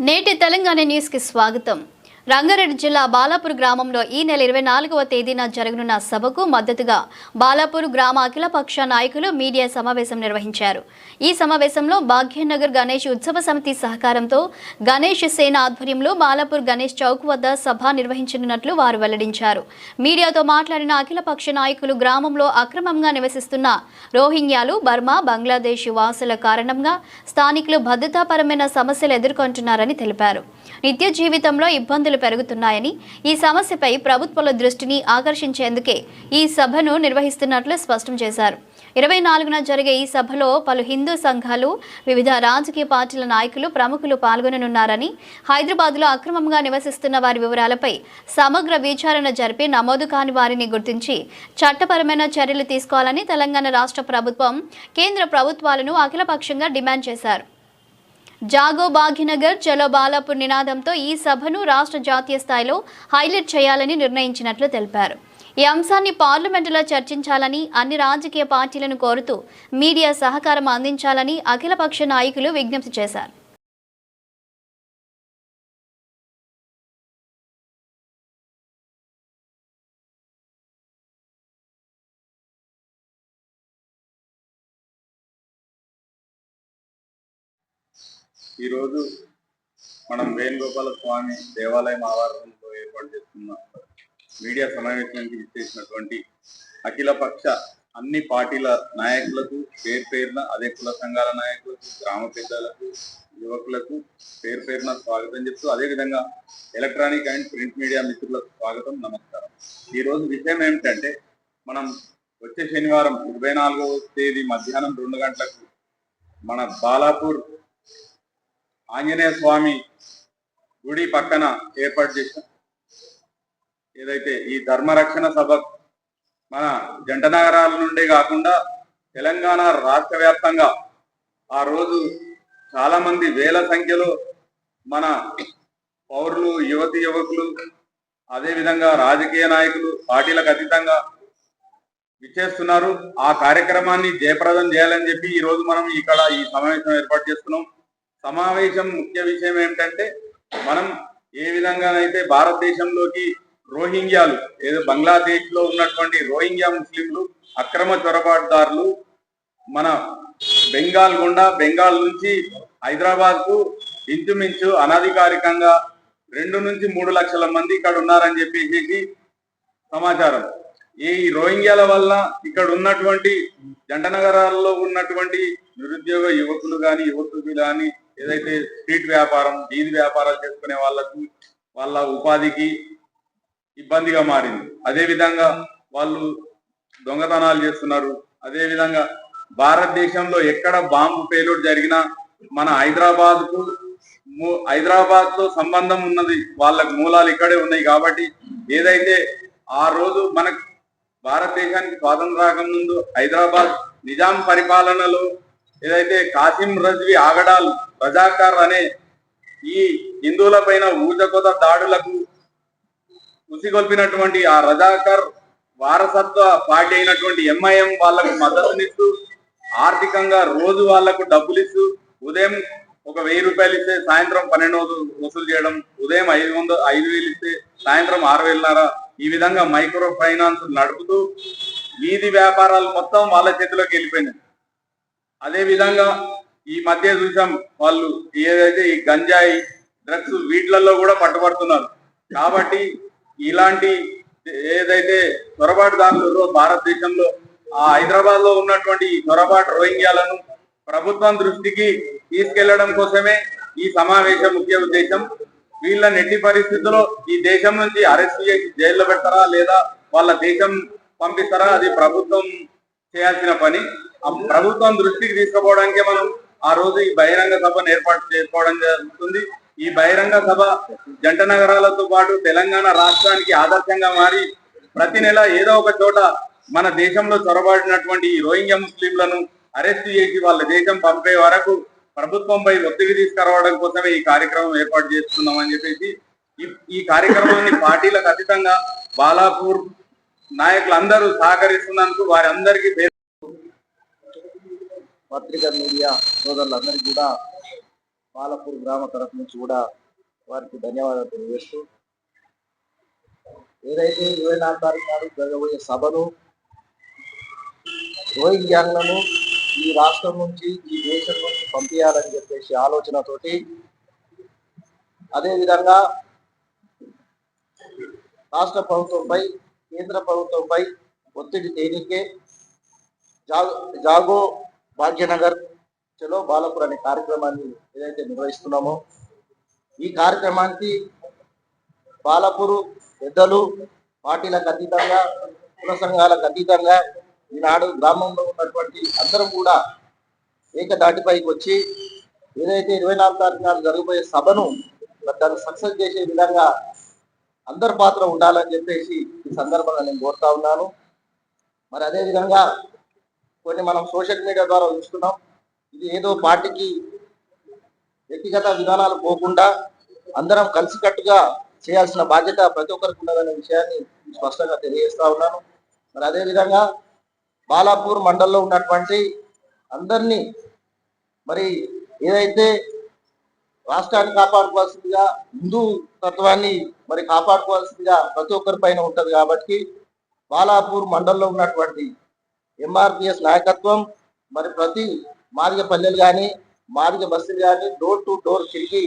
నేటి తెలంగాణ న్యూస్కి స్వాగతం. రంగారెడ్డి జిల్లా బాలాపూర్ గ్రామంలో ఈ నెల ఇరవై నాలుగవ తేదీన జరగనున్న సభకు మద్దతుగా బాలాపూర్ గ్రామ అఖిలపక్ష నాయకులు మీడియా సమావేశం నిర్వహించారు. ఈ సమావేశంలో భాగ్యనగర్ గణేష్ ఉత్సవ సమితి సహకారంతో గణేష్ సేన ఆధ్వర్యంలో బాలాపూర్ గణేష్ చౌక్ వద్ద సభ నిర్వహించనున్నట్లు వారు వెల్లడించారు. మీడియాతో మాట్లాడిన అఖిలపక్ష నాయకులు గ్రామంలో అక్రమంగా నివసిస్తున్న రోహింగ్యాలు బర్మా బంగ్లాదేశ్ వాసుల కారణంగా స్థానికులు భద్రతాపరమైన సమస్యలు ఎదుర్కొంటున్నారని తెలిపారు. నిత్య జీవితంలో ఇబ్బందులు పెరుగుతున్నాయని ఈ సమస్యపై ప్రభుత్వాల దృష్టిని ఆకర్షించేందుకే ఈ సభను నిర్వహిస్తున్నట్లు స్పష్టం చేశారు. ఇరవై నాలుగున జరిగే ఈ సభలో పలు హిందూ సంఘాలు వివిధ రాజకీయ పార్టీల నాయకులు ప్రముఖులు పాల్గొననున్నారని హైదరాబాద్లో అక్రమంగా నివసిస్తున్న వారి వివరాలపై సమగ్ర విచారణ జరిపి నమోదు కాని వారిని గుర్తించి చట్టపరమైన చర్యలు తీసుకోవాలని తెలంగాణ రాష్ట్ర ప్రభుత్వం కేంద్ర ప్రభుత్వాలను అఖిలపక్షంగా డిమాండ్ చేశారు. జాగో భాగ్యనగర్ చలో బాలాపూర్ నినాదంతో ఈ సభను రాష్ట్ర జాతీయ స్థాయిలో హైలైట్ చేయాలని నిర్ణయించినట్లు తెలిపారు. ఈ అంశాన్ని పార్లమెంటులో చర్చించాలని అన్ని రాజకీయ పార్టీలను కోరుతూ మీడియా సహకారం అందించాలని అఖిలపక్ష నాయకులు విజ్ఞప్తి చేశారు. ఈరోజు మనం వేణుగోపాల స్వామి దేవాలయం ఆవరణలో ఏర్పాటు చేస్తున్న మీడియా సమావేశానికి విచ్చేసినటువంటి అఖిల పక్ష అన్ని పార్టీల నాయకులకు పేరు పేరున అదే కుల సంఘాల నాయకులకు గ్రామ పెద్దలకు యువకులకు పేరు పేరున స్వాగతం చెప్తూ అదేవిధంగా ఎలక్ట్రానిక్ అండ్ ప్రింట్ మీడియా మిత్రులకు స్వాగతం నమస్కారం. ఈ రోజు విషయం ఏమిటంటే మనం వచ్చే శనివారం ఇరవై నాలుగవ తేదీ మధ్యాహ్నం రెండు గంటలకు మన బాలాపూర్ ఆంజనేయ స్వామి గుడి పక్కన ఏర్పాటు చేసిన ఏదైతే ఈ ధర్మరక్షణ సభ మన జంట నగరాల నుండే కాకుండా తెలంగాణ రాష్ట్ర వ్యాప్తంగా ఆ రోజు చాలా మంది వేల సంఖ్యలో మన పౌరులు యువతి యువకులు అదేవిధంగా రాజకీయ నాయకులు పార్టీలకు అతీతంగా విచ్చేస్తున్నారు. ఆ కార్యక్రమాన్ని జయప్రదం చేయాలని చెప్పి ఈ రోజు మనం ఇక్కడ ఈ సమావేశం ఏర్పాటు చేస్తున్నాం. సమావేశం ముఖ్య విషయం ఏమిటంటే మనం ఏ విధంగానైతే భారతదేశంలోకి రోహింగ్యాలు ఏదో బంగ్లాదేశ్లో ఉన్నటువంటి రోహింగ్యా ముస్లింలు అక్రమ చొరబాటుదారులు మన బెంగాల్ గుండా బెంగాల్ నుంచి హైదరాబాద్కు ఇంచుమించు అనధికారికంగా రెండు నుంచి మూడు లక్షల మంది ఇక్కడ ఉన్నారని చెప్పేసి సమాచారం. ఈ రోహింగ్యాల వల్ల ఇక్కడ ఉన్నటువంటి జంట నగరాల్లో ఉన్నటువంటి నిరుద్యోగ యువకులు కానీ యువతులు కానీ ఏదైతే స్ట్రీట్ వ్యాపారం వీధి వ్యాపారాలు చేసుకునే వాళ్ళకు వాళ్ళ ఉపాధికి ఇబ్బందిగా మారింది. అదే విధంగా వాళ్ళు దొంగతనాలు చేస్తున్నారు. అదే విధంగా భారతదేశంలో ఎక్కడ బాంబు పేలోడ్ జరిగినా మన హైదరాబాద్కు హైదరాబాద్తో సంబంధం ఉన్నది. వాళ్ళకు మూలాలు ఇక్కడే ఉన్నాయి కాబట్టి ఏదైతే ఆ రోజు మనకు భారతదేశానికి స్వాతంత్ర రాకముందు హైదరాబాద్ నిజాం పరిపాలనలో ఏదైతే కాసిం రజ్వి ఆగడాలు రజాకార్ అనే ఈ హిందువుల పైన ఊజకొత దాడులకు ఉసిగొల్పినటువంటి ఆ రజాకర్ వారసత్వ పార్టీ అయినటువంటి ఎంఐఎం వాళ్ళకు మద్దతునిస్తూ ఆర్థికంగా రోజు వాళ్ళకు డబ్బులు ఇస్తూ ఉదయం ఒక వెయ్యి రూపాయలు ఇస్తే సాయంత్రం పన్నెండు వసూలు చేయడం ఉదయం ఐదు వందలు ఐదు వేలు ఇస్తే సాయంత్రం ఆరు వేలున్నర ఈ విధంగా మైక్రో ఫైనాన్స్ నడుపుతూ వీధి వ్యాపారాలు మొత్తం వాళ్ళ చేతిలోకి వెళ్ళిపోయినాయి. అదే విధంగా ఈ మధ్య చూసాం వాళ్ళు ఏదైతే ఈ గంజాయి డ్రగ్స్ వీటిలలో కూడా పట్టుబడుతున్నారు. కాబట్టి ఇలాంటి ఏదైతే చొరబాటుదారులు భారతదేశంలో ఆ హైదరాబాద్లో ఉన్నటువంటి చొరబాటు రోహింగ్యాలను ప్రభుత్వం దృష్టికి తీసుకెళ్ళడం కోసమే ఈ సమావేశం ముఖ్య ఉద్దేశం. వీళ్ళని ఎట్టి పరిస్థితుల్లో ఈ దేశం నుంచి అరెస్ట్ చేసి జైల్లో పెడతారా లేదా వాళ్ళ దేశం పంపిస్తారా అది ప్రభుత్వం చేయాల్సిన పని. ఆ ప్రభుత్వం దృష్టికి తీసుకుపోవడానికే మనం ఆ రోజు ఈ బహిరంగ సభను ఏర్పాటు చేసుకోవడం జరుగుతుంది. ఈ బహిరంగ సభ జంట నగరాలతో పాటు తెలంగాణ రాష్ట్రానికి ఆదర్శంగా మారి ప్రతి నెల ఏదో ఒక చోట మన దేశంలో చొరబడినటువంటి ఈ రోహింగ్యా ముస్లింలను అరెస్ట్ చేసి వాళ్ళ దేశం పంపే వరకు ప్రభుత్వంపై ఒత్తిడి తీసుకురావడం కోసమే ఈ కార్యక్రమం ఏర్పాటు చేస్తున్నామని చెప్పేసి ఈ కార్యక్రమాన్ని పార్టీలకు అతీతంగా బాలాపూర్ నాయకులందరూ సహకరిస్తున్నందుకు వారందరికీ అందరికీ పత్రికా మీడియా సోదరులందరికీ కూడా పాలపూర్ గ్రామ తరఫు నుంచి కూడా వారికి ధన్యవాదాలు తెలియజేస్తూ ఏదైతే ఇరవై నాలుగు తారీఖు నాడు జరగబోయే సభను రోహింగ్యాలను ఈ రాష్ట్రం నుంచి ఈ దేశం నుంచి పంపించాలని చెప్పేసి ఆలోచనతోటి అదేవిధంగా రాష్ట్ర ప్రభుత్వంపై కేంద్ర ప్రభుత్వంపై ఒత్తిడి దేనికే జాగో జాగో భాగ్యనగర్ చలో బాలపూర్ అనే కార్యక్రమాన్ని ఏదైతే నిర్వహిస్తున్నామో ఈ కార్యక్రమానికి బాలపూరు పెద్దలు పార్టీలకు అతీతంగా కుల సంఘాలకు అతీతంగా ఈనాడు గ్రామంలో ఉన్నటువంటి అందరం కూడా ఏకదాటిపైకి వచ్చి ఏదైతే ఇరవై నాలుగు తారీఖు నాడు జరగబోయే సభను దాన్ని సక్సెస్ చేసే విధంగా అందరి పాత్ర ఉండాలని చెప్పేసి ఈ సందర్భంగా నేను కోరుతా ఉన్నాను. మరి అదే విధంగా కొన్ని మనం సోషల్ మీడియా ద్వారా చూస్తున్నాం. ఇది ఏదో పార్టీకి వ్యక్తిగత విధానాలు పోకుండా అందరం కలిసికట్టుగా చేయాల్సిన బాధ్యత ప్రతి ఒక్కరికి ఉన్నదనే విషయాన్ని స్పష్టంగా తెలియజేస్తా ఉన్నాను. మరి అదేవిధంగా బాలాపూర్ మండలంలో ఉన్నటువంటి అందరినీ మరి ఏదైతే రాష్ట్రాన్ని కాపాడుకోవాల్సిందిగా హిందూ తత్వాన్ని మరి కాపాడుకోవాల్సిందిగా ప్రతి ఒక్కరి పైన ఉంటుంది కాబట్టి బాలాపూర్ మండల్లో ఉన్నటువంటి ఎంఆర్పిఎస్ నాయకత్వం. మరి ప్రతి మార్గ పల్లెలు కానీ మార్గ బస్సులు కానీ డోర్ టు డోర్ తిరిగి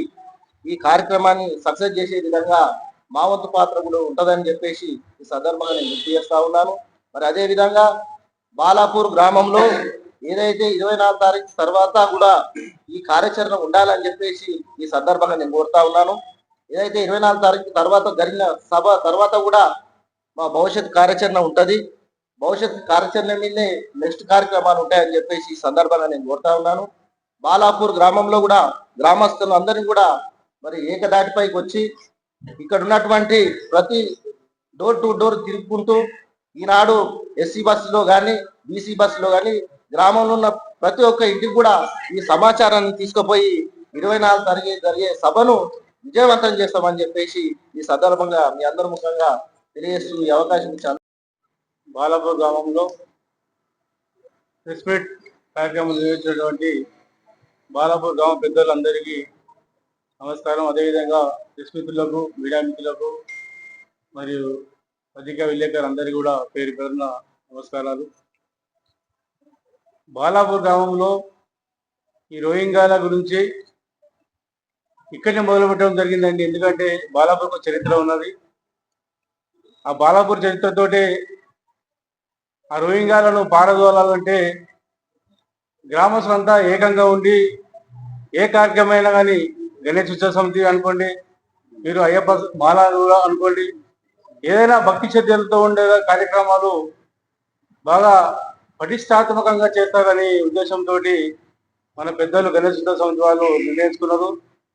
ఈ కార్యక్రమాన్ని సక్సెస్ చేసే విధంగా మా వంతు పాత్ర కూడా ఉంటదని చెప్పేసి ఈ సందర్భంగా నేను గుర్తు చేస్తా ఉన్నాను. మరి అదే విధంగా బాలాపూర్ గ్రామంలో ఏదైతే ఇరవై నాలుగు తారీఖు తర్వాత కూడా ఈ కార్యాచరణ ఉండాలని చెప్పేసి ఈ సందర్భంగా నేను కోరుతా ఉన్నాను. ఏదైతే ఇరవై నాలుగు తారీఖు తర్వాత జరిగిన సభ తర్వాత కూడా మా భవిష్యత్ కార్యాచరణ ఉంటది. భవిష్యత్ కార్యాచరణ మీదే నెక్స్ట్ కార్యక్రమాలు ఉంటాయని చెప్పేసి ఈ సందర్భంగా నేను కోరుతా ఉన్నాను. బాలాపూర్ గ్రామంలో కూడా గ్రామస్తులు అందరినీ కూడా మరి ఏకదాటిపైకి వచ్చి ఇక్కడ ఉన్నటువంటి ప్రతి డోర్ టు డోర్ తిరుగుకుంటూ ఈనాడు ఎస్సీ బస్సులో కానీ బీసీ బస్సులో కానీ గ్రామంలో ఉన్న ప్రతి ఒక్క ఇంటికి కూడా ఈ సమాచారాన్ని తీసుకుపోయి ఇరవై నాలుగు తరగతి జరిగే సభను విజయవంతం చేస్తామని చెప్పేసి ఈ సందర్భంగా మీ అందరి ముఖంగా తెలియజేస్తూ ఈ అవకాశం ఇచ్చాను బాలాపూర్ గ్రామంలో ప్రెస్ కార్యక్రమం నిర్వహించినటువంటి బాలాపూర్ గ్రామ పెద్దలందరికీ నమస్కారం. అదేవిధంగా ప్రెస్ మిత్రులకు మీడియా మిత్రులకు మరియు పత్రికా విలేకరులందరికీ కూడా పేరు పేరున నమస్కారాలు. బాలాపూర్ గ్రామంలో ఈ రోహింగాల గురించి ఇక్కడనే మొదలు పెట్టడం జరిగిందండి. ఎందుకంటే బాలాపూర్కు చరిత్ర ఉన్నది. ఆ బాలాపూర్ చరిత్రతోటే ఆ రోహింగాలను పారదోలాలంటే గ్రామస్తులంతా ఏకంగా ఉండి ఏ కార్యక్రమమైనా కానీ గణేష్ ఉత్సవ సమితి అనుకోండి మీరు అయ్యప్ప మాలాలు అనుకోండి ఏదైనా భక్తి చర్యలతో ఉండే కార్యక్రమాలు బాగా పటిష్టాత్మకంగా చేస్తారని ఉద్దేశంతో మన పెద్దలు గణేష్ ఉత్సవ సమితి వాళ్ళు నిర్ణయించుకున్నారు.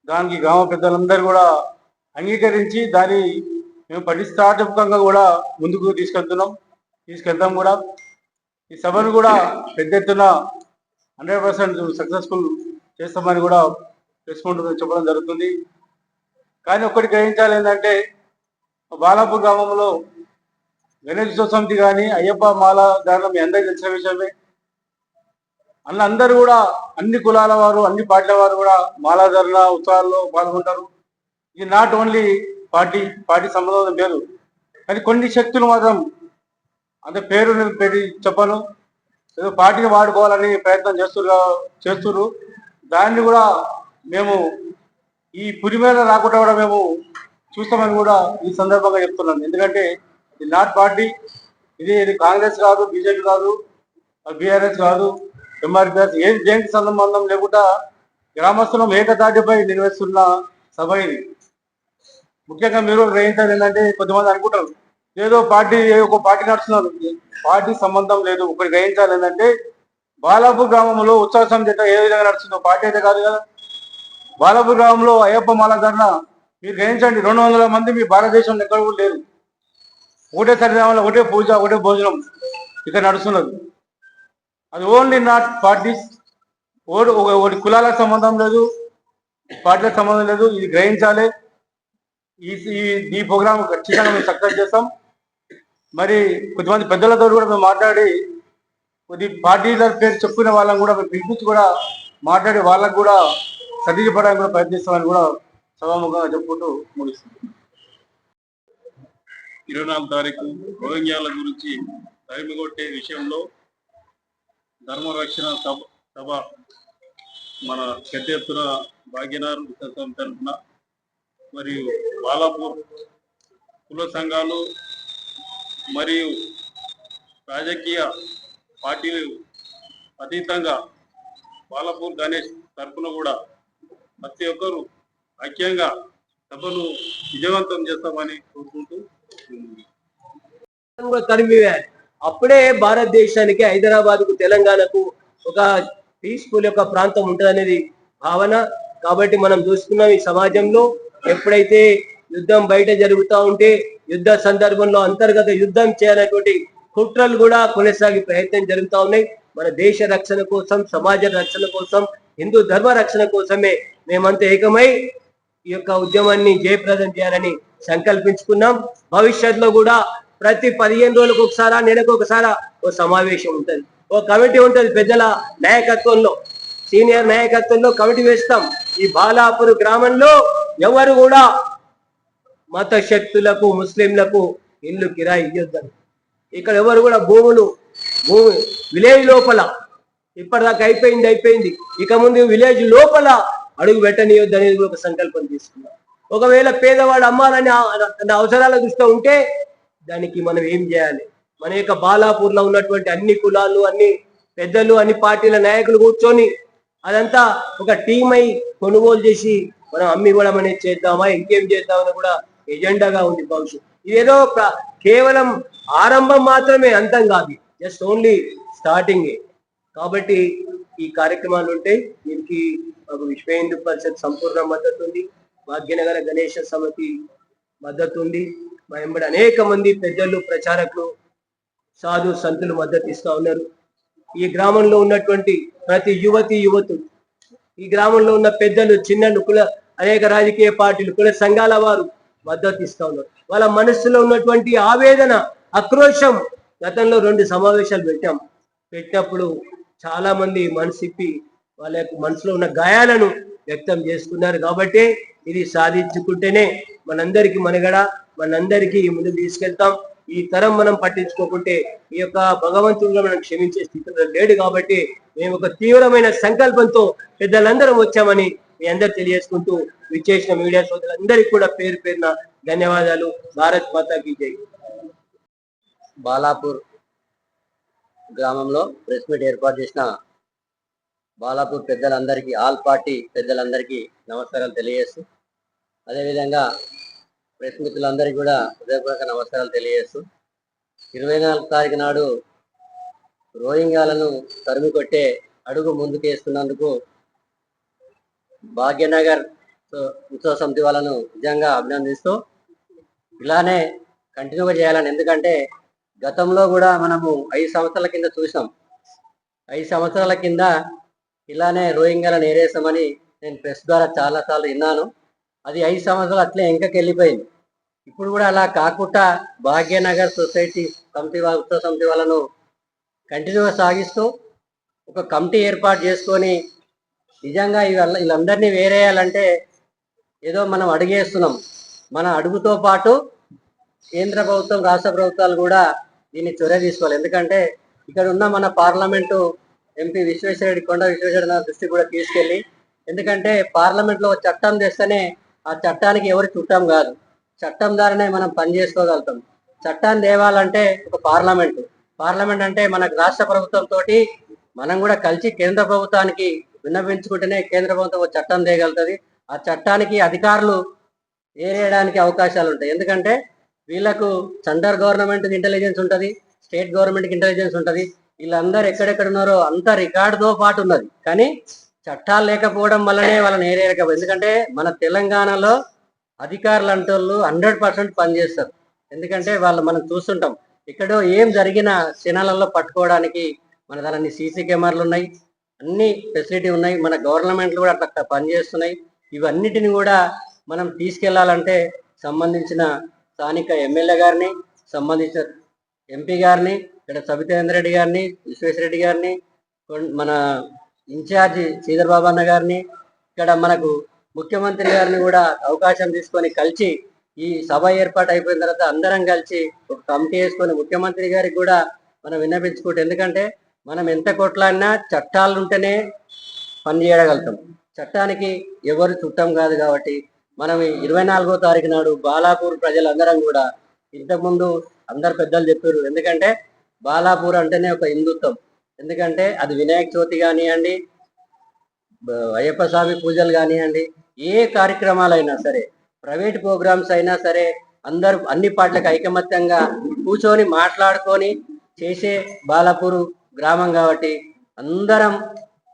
దానికి గ్రామ పెద్దలందరూ కూడా అంగీకరించి దాన్ని మేము పటిష్టాత్మకంగా కూడా ముందుకు తీసుకెళ్తున్నాం. తీసుకెళ్తాం కూడా. ఈ సభను కూడా పెద్ద ఎత్తున హండ్రెడ్ పర్సెంట్ సక్సెస్ఫుల్ చేస్తామని కూడా రెస్పాండ్ చెప్పడం జరుగుతుంది. కానీ ఒక్కటి గ్రహించాలి ఏంటంటే బాలాపూర్ గ్రామంలో గణేష్ సమితి కానీ అయ్యప్ప మాల దానిలో మీ అందరికీ తెలిసిన విషయమే. అన్న అందరూ కూడా అన్ని కులాల వారు అన్ని పార్టీల వారు కూడా మాలాధరణ ఉత్సవాల్లో పాల్గొంటారు. ఇది నాట్ ఓన్లీ పార్టీ పార్టీ సంబంధం లేదు కానీ కొన్ని శక్తులు మాత్రం అంటే పేరు నేను పెట్టి చెప్పను. ఏదో పార్టీని వాడుకోవాలని ప్రయత్నం చేస్తున్నారు చేస్తున్నారు దాన్ని కూడా మేము ఈ పురి మీద రాకుండా కూడా మేము చూస్తామని కూడా ఈ సందర్భంగా చెప్తున్నాను. ఎందుకంటే ఇది నాట్ పార్టీ ఇది ఇది కాంగ్రెస్ కాదు బీజేపీ కాదు బీఆర్ఎస్ కాదు ఎంఆర్పిఎస్ ఏం దేనికి సంబంధం లేకుండా గ్రామస్తులం ఏకతాటిపై నిర్వహిస్తున్న సభ ఇది. ముఖ్యంగా మీరు గ్రహించాలి ఏంటంటే కొంతమంది అనుకుంటారు ఏదో పార్టీ ఒక పార్టీ నడుస్తున్నారు. పార్టీ సంబంధం లేదు. ఒకటి గ్రహించాలి ఏంటంటే బాలాపూర్ గ్రామంలో ఉత్సవ సమితి ఏ విధంగా నడుస్తుందో పార్టీ అయితే కాదు కదా. బాలాపూర్ గ్రామంలో అయ్యప్ప మాల ధరణ మీరు గ్రహించండి రెండు వందల మంది మీ భారతదేశంలో ఎక్కడ కూడా లేరు. ఒకటే సరిదామంలో ఒకటే పూజ ఒకటే భోజనం ఇక్కడ నడుస్తున్నది. అది ఓన్లీ నాట్ పార్టీస్ ఓడి ఒక- ఒకటి కులాలకు సంబంధం లేదు పార్టీలకు సంబంధం లేదు ఇది గ్రహించాలి. ఈ ఈ ఈ ప్రోగ్రామ్ ఖచ్చితంగా మేము సక్సెస్ చేస్తాం. మరి కొద్దిమంది పెద్దలతో కూడా మేము మాట్లాడి కొద్ది పార్టీల పేరు చెప్పుకునే వాళ్ళని కూడా మేము పిలిపించి కూడా మాట్లాడి వాళ్ళకు కూడా సర్దించడానికి కూడా ప్రయత్నిస్తామని కూడా సభాముఖంగా చెప్పుకుంటూ ముగిస్తుంది ఇరవై నాలుగు తారీఖు రోహింగ్యాల గురించి తరిమిగొట్టే విషయంలో ధర్మరక్షణ సభ సభ మన పెద్ద ఎత్తున భాగ్యనగర్ తరఫున మరియు బాలాపూర్ కుల సంఘాలు మరియు రాజకీయ పార్టీలు అతీతంగా బాలపూర్ గణేష్ తరఫున కూడా ప్రతి ఒక్కరూ ఐక్యంగా సభను విజయవంతం చేస్తామని కోరుకుంటూ తరిమివేయాలి అప్పుడే భారతదేశానికి హైదరాబాద్కు తెలంగాణకు ఒక పీస్ఫుల్ యొక్క ప్రాంతం ఉంటుంది అనేది భావన. కాబట్టి మనం చూసుకున్నాం ఈ సమాజంలో ఎప్పుడైతే యుద్ధం బయట జరుగుతూ ఉంటే యుద్ధ సందర్భంలో అంతర్గత యుద్ధం చేయాలనేటువంటి కుట్రలు కూడా కొనసాగి ప్రయత్నం జరుగుతూ ఉన్నాయి. మన దేశ రక్షణ కోసం సమాజ రక్షణ కోసం హిందూ ధర్మ రక్షణ కోసమే మేమంతా ఏకమై ఈ యొక్క ఉద్యమాన్ని జయప్రదం చేయాలని సంకల్పించుకున్నాం. భవిష్యత్తులో కూడా ప్రతి పదిహేను రోజులకు ఒకసారా నెలకు ఒకసారా ఓ సమావేశం ఉంటుంది. ఓ కమిటీ ఉంటుంది పెద్దల నాయకత్వంలో సీనియర్ నాయకత్వంలో కమిటీ వేస్తాం. ఈ బాలాపూర్ గ్రామంలో ఎవరు కూడా మత శక్తులకు ముస్లింలకు ఇల్లు కిరాయి ఇవ్వద్దని ఇక్కడ ఎవరు కూడా భూములు భూమి విలేజ్ లోపల ఇప్పటిదాకా అయిపోయింది అయిపోయింది. ఇక ముందు విలేజ్ లోపల అడుగు పెట్టనియొద్దు అనేది ఒక సంకల్పం తీసుకున్నాం. ఒకవేళ పేదవాడు అమ్మాలని తన అవసరాల దృష్టిలో ఉంటే దానికి మనం ఏం చేయాలి? మన యొక్క బాలాపూర్లో ఉన్నటువంటి అన్ని కులాలు అన్ని పెద్దలు అన్ని పార్టీల నాయకులు కూర్చొని అదంతా ఒక టీం అయి కొనుగోలు చేసి మనం అమ్మి కూడా అనేది చేద్దామా? ఇంకేం చేద్దామని కూడా ఎజెండాగా ఉంది భవిష్యత్ ఇదేదో కేవలం ఆరంభం మాత్రమే అంతం కాదు. Just only starting. కాబట్టి ఈ కార్యక్రమాలు ఉంటాయి దీనికి మాకు విశ్వ హిందూ పరిషత్ సంపూర్ణ మద్దతు ఉంది. భాగ్యనగర గణేష సమితి మద్దతు ఉంది. మా అనేక మంది పెద్దలు ప్రచారకులు సాధు సంతులు మద్దతు ఇస్తా ఉన్నారు. ఈ గ్రామంలో ఉన్నటువంటి ప్రతి యువతి యువతులు ఈ గ్రామంలో ఉన్న పెద్దలు చిన్నలు కుల అనేక రాజకీయ పార్టీలు కుల సంఘాల వారు మద్దతు ఇస్తా ఉన్నారు వాళ్ళ మనస్సులో ఉన్నటువంటి ఆవేదన ఆక్రోశం గతంలో రెండు సమావేశాలు పెట్టాం. పెట్టినప్పుడు చాలా మంది మనసిప్పి వాళ్ళ యొక్క మనసులో ఉన్న గాయాలను వ్యక్తం చేసుకున్నారు కాబట్టి ఇది సాధించుకుంటేనే మనందరికి మనగడ మనందరికీ ముందుకు తీసుకెళ్తాం. ఈ తరం మనం పట్టించుకోకుంటే ఈ యొక్క భగవంతుడిగా మనం క్షమించే స్థితిలో లేడు కాబట్టి మేము ఒక తీవ్రమైన సంకల్పంతో పెద్దలందరం వచ్చామని మీ అందరు తెలియజేసుకుంటూ విచ్చేసిన మీడియా సోదరులందరికీ కూడా పేరు పేరున ధన్యవాదాలు. భారత్ మాతాకి జై. బాలాపూర్ గ్రామంలో ప్రెస్ మీట్ ఏర్పాటు చేసిన బాలాపూర్ పెద్దలందరికీ ఆల్ పార్టీ పెద్దలందరికీ నమస్కారాలు తెలియజేస్తూ అదేవిధంగా ప్రెస్ మిత్రులందరికీ కూడా హృదయపూర్వక నమస్కారాలు తెలియజేస్తూ ఇరవై నాలుగు తారీఖు నాడు రోహింగ్యాలను తరిమి కొట్టే అడుగు ముందుకేస్తున్నందుకు భాగ్యనగర్ ఉత్సవ సమితి వాళ్ళను నిజంగా అభినందిస్తూ ఇలానే కంటిన్యూగా చేయాలని. ఎందుకంటే గతంలో కూడా మనము ఐదు సంవత్సరాల కింద చూసాం. ఐదు సంవత్సరాల కింద ఇలానే రోహింగ్యాలను ఏరేసామని నేను ప్రెస్ ద్వారా చాలాసార్లు విన్నాను. అది ఐదు సంవత్సరాలు అట్లే ఇంకా వెళ్ళిపోయింది. ఇప్పుడు కూడా అలా కాకుండా భాగ్యనగర్ సొసైటీ సమితి ఉత్సవ సమితి వాళ్ళను కంటిన్యూగా సాగిస్తూ ఒక కమిటీ ఏర్పాటు చేసుకొని నిజంగా ఇవాళ వీళ్ళందరినీ వేరేయాలంటే ఏదో మనం అడిగేస్తున్నాం. మన అడుగుతో పాటు కేంద్ర ప్రభుత్వం రాష్ట్ర ప్రభుత్వాలు కూడా దీన్ని చొరవ తీసుకోవాలి. ఎందుకంటే ఇక్కడ ఉన్న మన పార్లమెంటు ఎంపీ విశ్వేశ్వరరెడ్డి కొండ విశ్వేశ్వరరెడ్డి దృష్టి కూడా తీసుకెళ్ళి ఎందుకంటే పార్లమెంట్లో చట్టం తెస్తేనే ఆ చట్టానికి ఎవరు చుట్టం కాదు. చట్టం ద్వారానే మనం పని చేసుకోగలుగుతాం. చట్టాన్ని తేవాలంటే ఒక పార్లమెంట్. పార్లమెంట్ అంటే మనకు రాష్ట్ర ప్రభుత్వం తోటి మనం కూడా కలిసి కేంద్ర ప్రభుత్వానికి విన్నవించుకుంటేనే కేంద్ర ప్రభుత్వం చట్టం తేయగలుగుతుంది ఆ చట్టానికి అధికారులు ఏరేయడానికి అవకాశాలు ఉంటాయి. ఎందుకంటే వీళ్ళకు సెంట్రల్ గవర్నమెంట్ ఇంటెలిజెన్స్ ఉంటుంది స్టేట్ గవర్నమెంట్ ఇంటెలిజెన్స్ ఉంటుంది. వీళ్ళందరూ ఎక్కడెక్కడ ఉన్నారో అంత రికార్డుతో పాటు ఉన్నది. కానీ చట్టాలు లేకపోవడం వల్లనే వాళ్ళని ఏరేయకపోయింది ఎందుకంటే మన తెలంగాణలో అధికారులు అంటే హండ్రెడ్ పర్సెంట్ పనిచేస్తారు. ఎందుకంటే వాళ్ళు మనం చూస్తుంటాం ఎక్కడో ఏం జరిగిన క్షణాలలో పట్టుకోవడానికి మన దాని సీసీ కెమెరాలు ఉన్నాయి అన్ని ఫెసిలిటీ ఉన్నాయి. మన గవర్నమెంట్లు కూడా అట్లా పనిచేస్తున్నాయి. ఇవన్నిటిని కూడా మనం తీసుకెళ్ళాలంటే సంబంధించిన స్థానిక ఎమ్మెల్యే గారిని సంబంధించిన ఎంపీ గారిని ఇక్కడ సబితేంద్ర రెడ్డి గారిని విశ్వేశ్వరరెడ్డి గారిని మన ఇన్ఛార్జి శ్రీధర్ బాబు అన్న గారిని ఇక్కడ మనకు ముఖ్యమంత్రి గారిని కూడా అవకాశం తీసుకొని కలిసి ఈ సభ ఏర్పాటు అయిపోయిన తర్వాత అందరం కలిసి ఒక కమిటీ వేసుకొని ముఖ్యమంత్రి గారికి కూడా మనం విన్నపించుకుంటే ఎందుకంటే మనం ఎంత కొట్లాడినా చట్టాలు ఉంటేనే పని చేయగలుగుతాం. చట్టానికి ఎవరు చుట్టం కాదు కాబట్టి మనం ఇరవై నాలుగో తారీఖు నాడు బాలాపూర్ ప్రజలందరం కూడా ఇంతకుముందు అందరు పెద్దలు చెప్పారు. ఎందుకంటే బాలాపూర్ అంటేనే ఒక హిందుత్వం. ఎందుకంటే అది వినాయక చవితి కానివ్వండి అయ్యప్ప స్వామి పూజలు కానివ్వండి ఏ కార్యక్రమాలైనా సరే ప్రైవేట్ ప్రోగ్రామ్స్ అయినా సరే అందరు అన్ని పాటలకు ఐకమత్యంగా కూర్చొని మాట్లాడుకొని చేసే బాలాపూర్ గ్రామం కాబట్టి అందరం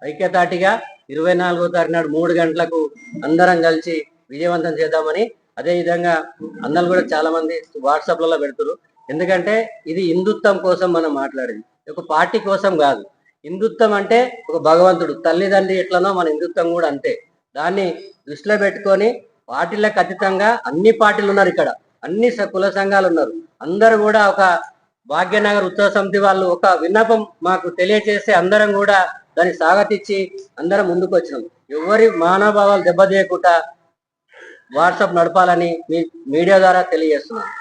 ఐక్యతాటిగా ఇరవై నాలుగో తారీఖు నాడు మూడు గంటలకు అందరం కలిసి విజయవంతం చేద్దామని అదే విధంగా అందరు కూడా చాలా మంది వాట్సాప్లలో పెడుతున్నారు ఎందుకంటే ఇది హిందుత్వం కోసం మనం మాట్లాడేది. ఒక పార్టీ కోసం కాదు. హిందుత్వం అంటే ఒక భగవంతుడు. తల్లిదండ్రి ఎట్లనో మన హిందుత్వం కూడా అంతే. దాన్ని దృష్టిలో పెట్టుకొని పార్టీలకు అతీతంగా అన్ని పార్టీలు ఉన్నారు ఇక్కడ. అన్ని స- కుల సంఘాలు ఉన్నారు. అందరు కూడా ఒక భాగ్యనగర్ ఉత్సవ సమితి వాళ్ళు ఒక విన్నపం మాకు తెలియచేస్తే అందరం కూడా దాన్ని స్వాగతించి అందరం ముందుకు వచ్చినాం ఎవరి మానవభావాలు దెబ్బతీయకుండా వాట్సాప్ నడపాలని మీ మీడియా ద్వారా తెలియజేస్తున్నాను